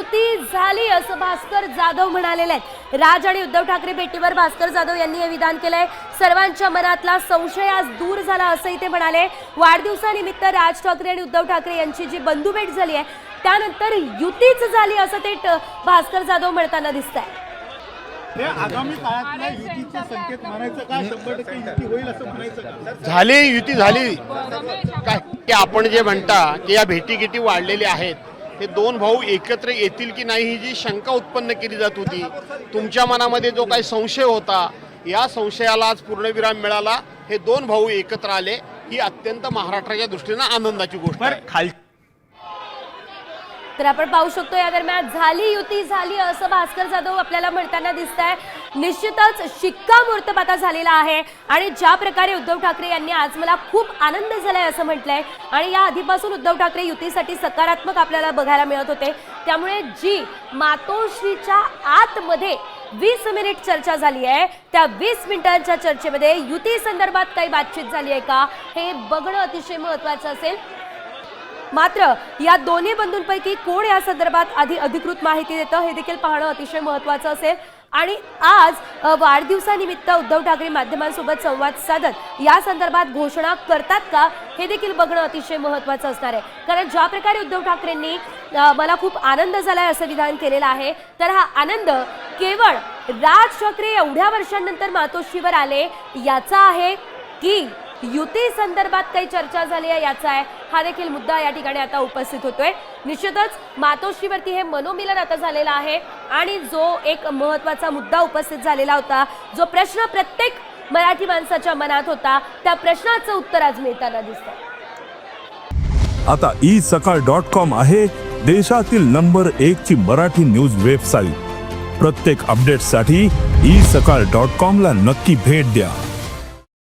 युती झाली असं भास्कर जाधव म्हणालेले आहेत. राज आणि उद्धव ठाकरे भेटीवर भास्कर जाधव यांनी हे विधान केलंय. सर्वांच्या मनातला संशय आज दूर झाला असंही ते म्हणाले. वाढदिवसानिमित्त राज ठाकरे आणि उद्धव ठाकरे यांची जी बंधुभेट झाली आहे त्यानंतर युतीच झाली असं ते भास्कर जाधव म्हणताना दिसत आहे हे आगामी काळातल्या युतीचे संकेत म्हणायचं का? शंभर टक्के युती होईल असं म्हणायचं का? झाली युती झाली. काय की आपण जे म्हणता की या भेटीगिटी वाढलेल्या आहेत. हे दोन भाऊ एकत्र येतील की नाही ही जी शंका उत्पन्न केली जात होती तुमच्या मनामध्ये जो काही संशय होता या संशयाला आज पूर्णविराम मिळाला. हे दोन भाऊ एकत्र आले. ही अत्यंत महाराष्ट्राच्या दृष्टीनं आनंदाची गोष्ट खाल तर आपण पाहू शकतो या दरम्यान झाली युती झाली असं भास्कर जाधव आपल्याला म्हणताना दिसत आहे निश्चितच शिक्कामोर्तब आता झालेला आहे आणि ज्या प्रकारे उद्धव ठाकरे यांनी आज मला खूप आनंद झालाय असं म्हटलंय आणि या आधीपासून उद्धव ठाकरे युतीसाठी सकारात्मक आपल्याला बघायला मिळत होते. त्यामुळे जी मातोश्रीच्या आतमध्ये वीस मिनिट चर्चा झाली आहे त्या वीस मिनिटांच्या चर्चेमध्ये युती संदर्भात काही बातचीत झाली आहे का? हे बघणं अतिशय महत्वाचं असेल. मात्र या दोन्ही बंधूंपैकी कोण या संदर्भात आधी अधिकृत माहिती देतं हे देखील पाहणं अतिशय महत्वाचं असेल. आणि आज वाढदिवसानिमित्त उद्धव ठाकरे माध्यमांसोबत संवाद साधत या संदर्भात घोषणा करतात का हे देखील बघणं अतिशय महत्वाचं असणार आहे. कारण ज्या प्रकारे उद्धव ठाकरेंनी मला खूप आनंद झालाय असं विधान केलेलं आहे तर हा आनंद केवळ राज ठाकरे एवढ्या वर्षांनंतर मातोश्रीवर आले याचा आहे की युती संदर्भात काही चर्चा झाली आहे याचा आहे. हा देखील मुद्दा या ठिकाणी आता उपस्थित होतोय. निश्चितच मातोश्रीवरती हे मनोमिलन आता झालेलं आहे आणि जो एक महत्त्वाचा मुद्दा उपस्थित झालेला होता जो प्रश्न प्रत्येक मराठी माणसाच्या मनात होता त्या प्रश्नाचं उत्तर आज मिळताना दिसतंय. आता ई सकाळ डॉट कॉम आहे देशातील नंबर एक ची मराठी न्यूज वेबसाईट प्रत्येक अपडेटसाठी ई सकाळ डॉट कॉम ला नक्की भेट द्या.